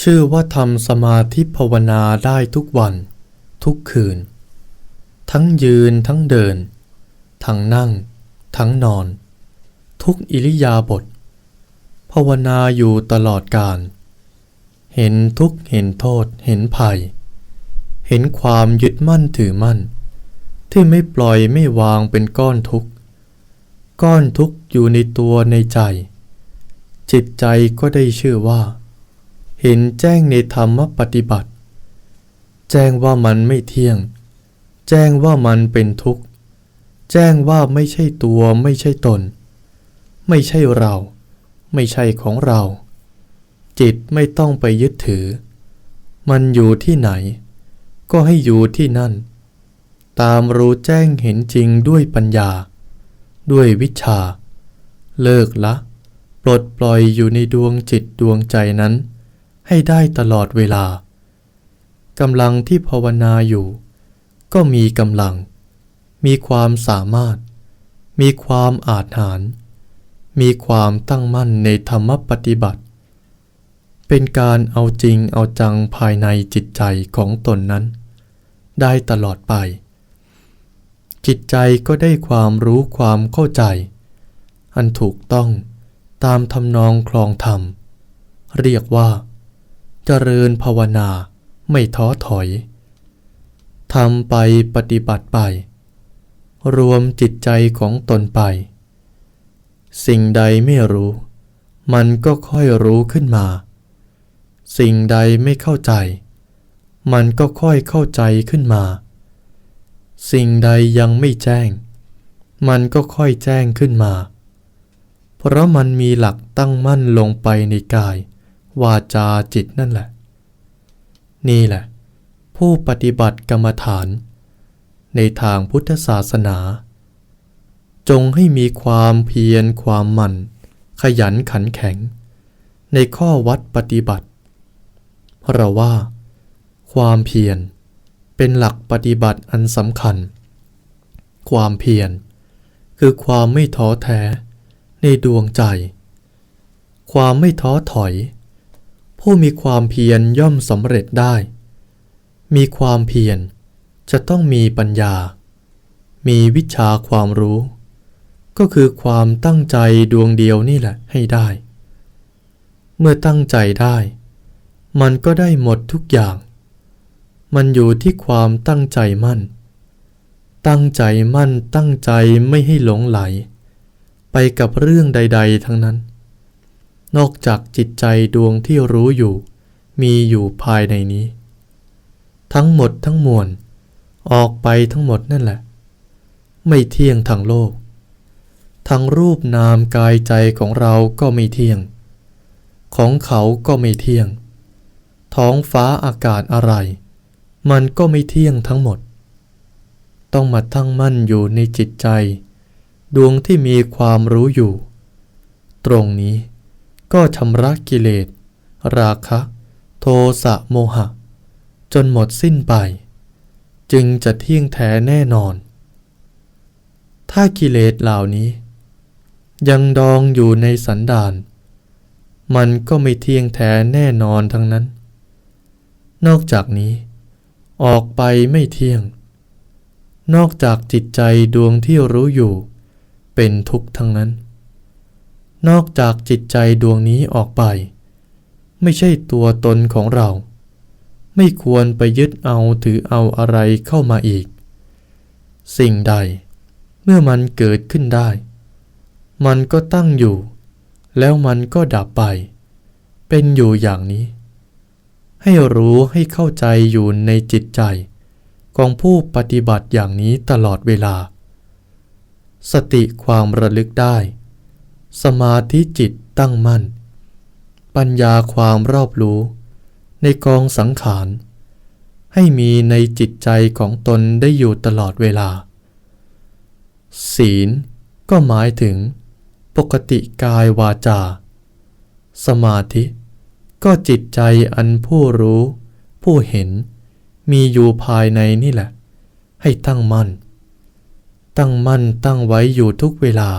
ชื่อว่าทำสมาธิภาวนาได้ทุกวัน ทุกคืน ทั้งยืนทั้งเดิน ทั้งนั่ง ทั้งนอน ทุกอิริยาบถภาวนาอยู่ตลอดกาลเห็นทุกเห็นโทษเห็นภัย เห็นความยึดมั่นถือมั่น ที่ไม่ปล่อยไม่วางเป็นก้อนทุกข์ก้อนทุกข์อยู่ในตัวในใจ จิตใจก็ได้ชื่อว่า เห็นแจ้งในธรรมปฏิบัติ แจ้งว่ามันไม่เที่ยง แจ้งว่ามันเป็นทุกข์ แจ้งว่าไม่ใช่ตัวไม่ใช่ตน ไม่ใช่เรา ไม่ใช่ของเรา จิตไม่ต้องไปยึดถือ มันอยู่ที่ไหน ก็ให้อยู่ที่นั่น ตามรู้แจ้งเห็นจริงด้วยปัญญา ด้วยวิชา เลิกละ ปลดปล่อยอยู่ในดวงจิตดวงใจนั้น ให้ได้ตลอดเวลากำลังที่ภาวนาอยู่ ก็มีกำลัง มีความสามารถ มีความอาจหาร มีความตั้งมั่นในธรรมปฏิบัติ เป็นการเอาจริงเอาจังภายในจิตใจของตนนั้น ได้ตลอดไป จิตใจก็ได้ความรู้ความเข้าใจ อันถูกต้องตามทำนองคลองธรรม เรียกว่า เจริญภาวนาไม่ท้อถอยทำไปปฏิบัติไป รวมจิตใจของตนไป สิ่งใดไม่รู้ มันก็ค่อยรู้ขึ้นมา สิ่งใดไม่เข้าใจ มันก็ค่อยเข้าใจขึ้นมา สิ่งใดยังไม่แจ้ง มันก็ค่อยแจ้งขึ้นมา เพราะมันมีหลักตั้งมั่นลงไปในกาย วาจาจิตนั่นแหละ นี่แหละ ผู้ปฏิบัติกรรมฐาน ในทางพุทธศาสนา จงให้มีความเพียรความหมั่น ขยันขันแข็ง ในข้อวัดปฏิบัติ เพราะว่า ความเพียรเป็นหลักปฏิบัติอันสำคัญ ความเพียรคือความไม่ท้อแท้ในดวงใจ ความไม่ท้อถอย ผู้มีความเพียรย่อมสำเร็จได้ มีความเพียรจะต้องมีปัญญา มีวิชาความรู้ ก็คือความตั้งใจดวงเดียวนี่แหละให้ได้ เมื่อตั้งใจได้ มันก็ได้หมดทุกอย่าง มันอยู่ที่ความตั้งใจมั่น ตั้งใจมั่นตั้งใจไม่ให้หลงไหล ไปกับเรื่องใด ๆ ทั้งนั้น นอกจากจิตใจดวงที่รู้อยู่ มีอยู่ภายในนี้ ทั้งหมดทั้งมวล ออกไปทั้งหมดนั่นแหละ ไม่เที่ยงทางโลก ทั้งรูปนามกายใจของเราก็ไม่เที่ยง ของเขาก็ไม่เที่ยง ท้องฟ้าอากาศอะไร มันก็ไม่เที่ยงทั้งหมด ต้องมาตั้งมั่นอยู่ในจิตใจ ดวงที่มีความรู้อยู่ ตรงนี้ ก็ชำระกิเลส ราคะ โทสะโมหะ จนหมดสิ้นไป จึงจะเที่ยงแท้แน่นอน ถ้ากิเลสเหล่านี้ ยังดองอยู่ในสันดาน มันก็ไม่เที่ยงแท้แน่นอนทั้งนั้น นอกจากนี้ ออกไปไม่เที่ยง นอกจากจิตใจดวงที่รู้อยู่ เป็นทุกข์ทั้งนั้น นอกจากจิตใจดวงนี้ออกไป ไม่ใช่ตัวตนของเรา ไม่ควรไปยึดเอาถือเอาอะไรเข้ามาอีก สิ่งใด เมื่อมันเกิดขึ้นได้ มันก็ตั้งอยู่ แล้วมันก็ดับไป เป็นอยู่อย่างนี้ ให้รู้ให้เข้าใจอยู่ในจิตใจ ของผู้ปฏิบัติอย่างนี้ตลอดเวลา สติความระลึกได้ สมาธิจิตตั้งมั่น ปัญญาความรอบรู้ ในกองสังขาร ให้มีในจิตใจของตนได้อยู่ตลอดเวลา ศีลก็หมายถึง ปกติกายวาจา สมาธิ ก็จิตใจอันผู้รู้ ผู้เห็น มีอยู่ภายในนี่แหละ ให้ตั้งมั่น ตั้งมั่นตั้งไว้อยู่ทุกเวลา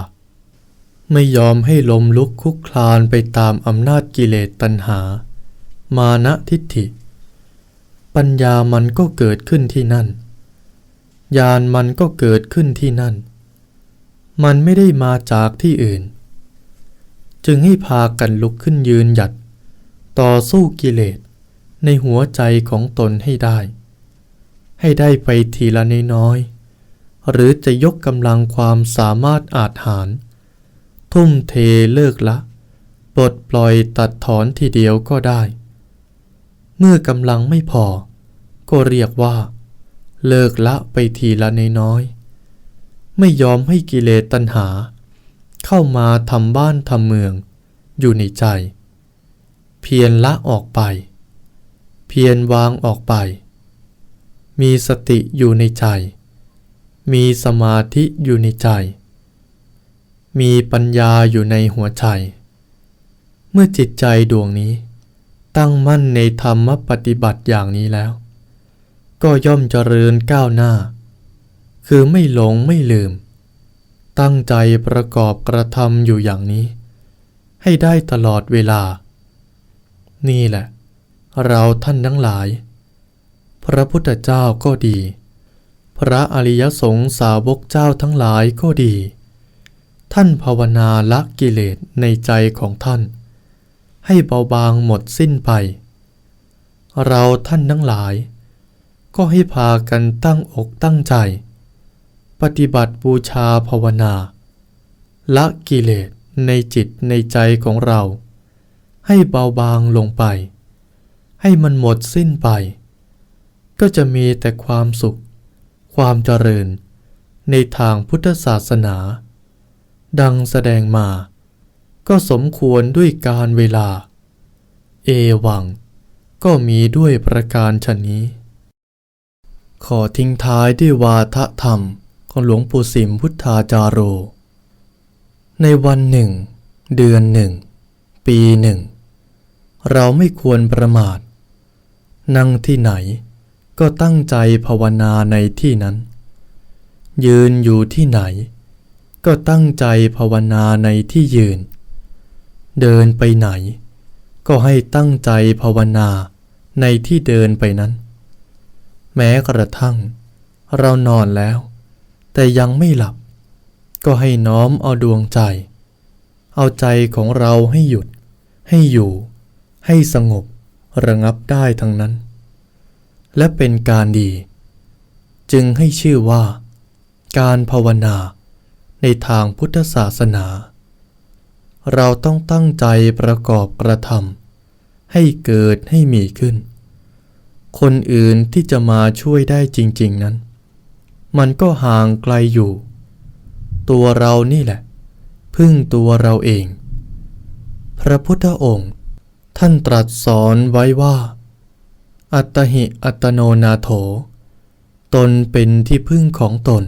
ไม่ยอมให้ลมลุกคุกคลานไปตามอำนาจกิเลสตัณหา มานะทิฏฐิ ปัญญามันก็เกิดขึ้นที่นั่น ญาณมันก็เกิดขึ้นที่นั่น มันไม่ได้มาจากที่อื่น จึงให้พากันลุกขึ้นยืนหยัด ต่อสู้กิเลสในหัวใจของตนให้ได้ ให้ได้ไปทีละน้อยๆหรือจะยกกำลังความสามารถอาจหาร ทุ่มเทเลิกละ ปลดปล่อยตัดถอนทีเดียวก็ได้ เมื่อกำลังไม่พอ ก็เรียกว่า เลิกละไปทีละน้อยๆไม่ยอมให้กิเลสตัณหา เข้ามาทำบ้านทำเมือง อยู่ในใจ เพียรละออกไป เพียรวางออกไป มีสติอยู่ในใจ มีสมาธิอยู่ในใจ มีปัญญาอยู่ในหัวใจ เมื่อจิตใจดวงนี้ ตั้งมั่นในธรรมปฏิบัติอย่างนี้แล้ว ก็ย่อมเจริญก้าวหน้า คือไม่หลงไม่ลืม ตั้งใจประกอบกระทำอยู่อย่างนี้ ให้ได้ตลอดเวลา นี่แหละ เราท่านทั้งหลาย พระพุทธเจ้าก็ดี พระอริยสงฆ์สาวกเจ้าทั้งหลายก็ดี ท่านภาวนาละกิเลสในใจของท่าน ให้เบาบางหมดสิ้นไป เราท่านทั้งหลาย ก็ให้พากันตั้งอกตั้งใจ ปฏิบัติบูชาภาวนา ละกิเลสในจิตในใจของเรา ให้เบาบางลงไป ให้มันหมดสิ้นไป ก็จะมีแต่ความสุข ความเจริญ ในทางพุทธศาสนา ดังแสดงมา ก็สมควรด้วยการเวลา เอวัง ก็มีด้วยประการชนนี้ ขอทิ้งท้ายด้วยวาทธรรมของหลวงปู่สิมพุทธาจารโร ในวันหนึ่ง เดือนหนึ่ง ปีหนึ่ง เราไม่ควรประมาท นั่งที่ไหนก็ตั้งใจภาวนาในที่นั้น ยืนอยู่ที่ไหน ก็ตั้งใจภาวนาในที่ยืน เดินไปไหน ก็ให้ตั้งใจภาวนาในที่เดินไปนั้น แม้กระทั่ง เรานอนแล้ว แต่ยังไม่หลับ ก็ให้น้อมเอาดวงใจ เอาใจของเราให้หยุด ให้อยู่ ให้สงบระงับได้ทั้งนั้น และเป็นการดี จึงให้ชื่อว่า การภาวนา ในทางพุทธศาสนา เราต้องตั้งใจประกอบกระทำให้เกิดให้มีขึ้น คนอื่นที่จะมาช่วยได้จริง ๆนั้น มันก็ห่างไกลอยู่ ตัวเรานี่แหละ พึ่งตัวเราเอง พระพุทธองค์ท่านตรัสสอนไว้ว่า อัตหิอัตโนนาโถ ตนเป็นที่พึ่งของตน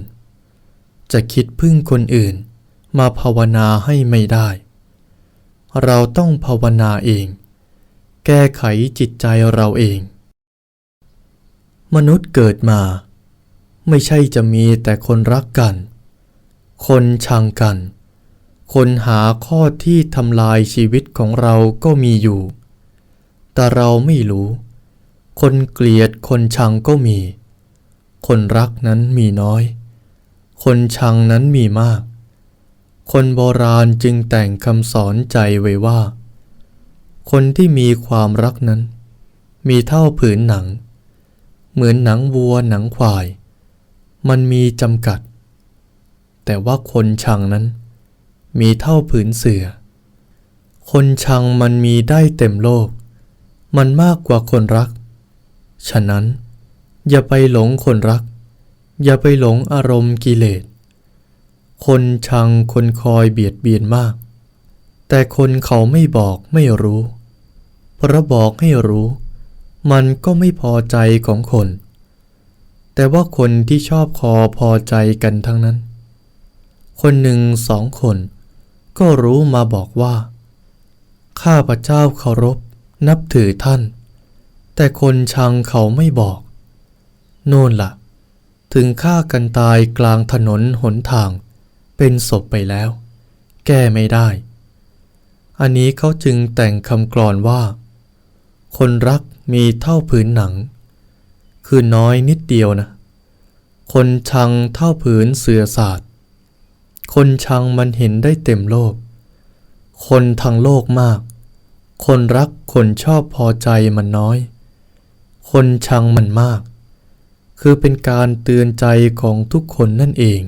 จะคิดพึ่งคนอื่น มาภาวนาให้ไม่ได้ เราต้องภาวนาเอง แก้ไขจิตใจเราเอง มนุษย์เกิดมา ไม่ใช่จะมีแต่คนรักกัน คนชังกัน คนหาข้อที่ทำลายชีวิตของเราก็มีอยู่ แต่เราไม่รู้ คนเกลียดคนชังก็มี คนรักนั้นมีน้อย คนชังนั้นมีมาก คนโบราณจึงแต่งคำสอนใจไว้ว่า คนที่มีความรักนั้น มีเท่าผืนหนัง เหมือนหนังวัวหนังควาย มันมีจำกัด แต่ว่าคนชังนั้น มีเท่าผืนเสือ คนชังมันมีได้เต็มโลก มันมากกว่าคนรัก ฉะนั้นอย่าไปหลงคนรัก อย่าไปหลงอารมณ์กิเลส คนชังคนคอยเบียดเบียนมาก แต่คนเขาไม่บอกไม่รู้ เพราะบอกให้รู้ มันก็ไม่พอใจของคน แต่ว่าคนที่ชอบคอพอใจกันทั้งนั้น คนหนึ่งสองคน ก็รู้มาบอกว่า ข้าพระเจ้าเคารพนับถือท่าน แต่คนชังเขาไม่บอก โน่นละ่ะ ถึงฆ่ากันตายกลางถนนหนทาง เป็นศพไปแล้ว แก้ไม่ได้ อันนี้เขาจึงแต่งคำกลอนว่า คนรักมีเท่าผืนหนัง คือน้อยนิดเดียวนะ คนชังเท่าผืนเสือศาสตร์คนชังมันเห็นได้เต็มโลก คนทางโลกมาก คนรักคนชอบพอใจมันน้อย คนชังมันมาก คือเป็นการเตือนใจของทุกคนนั่นเอง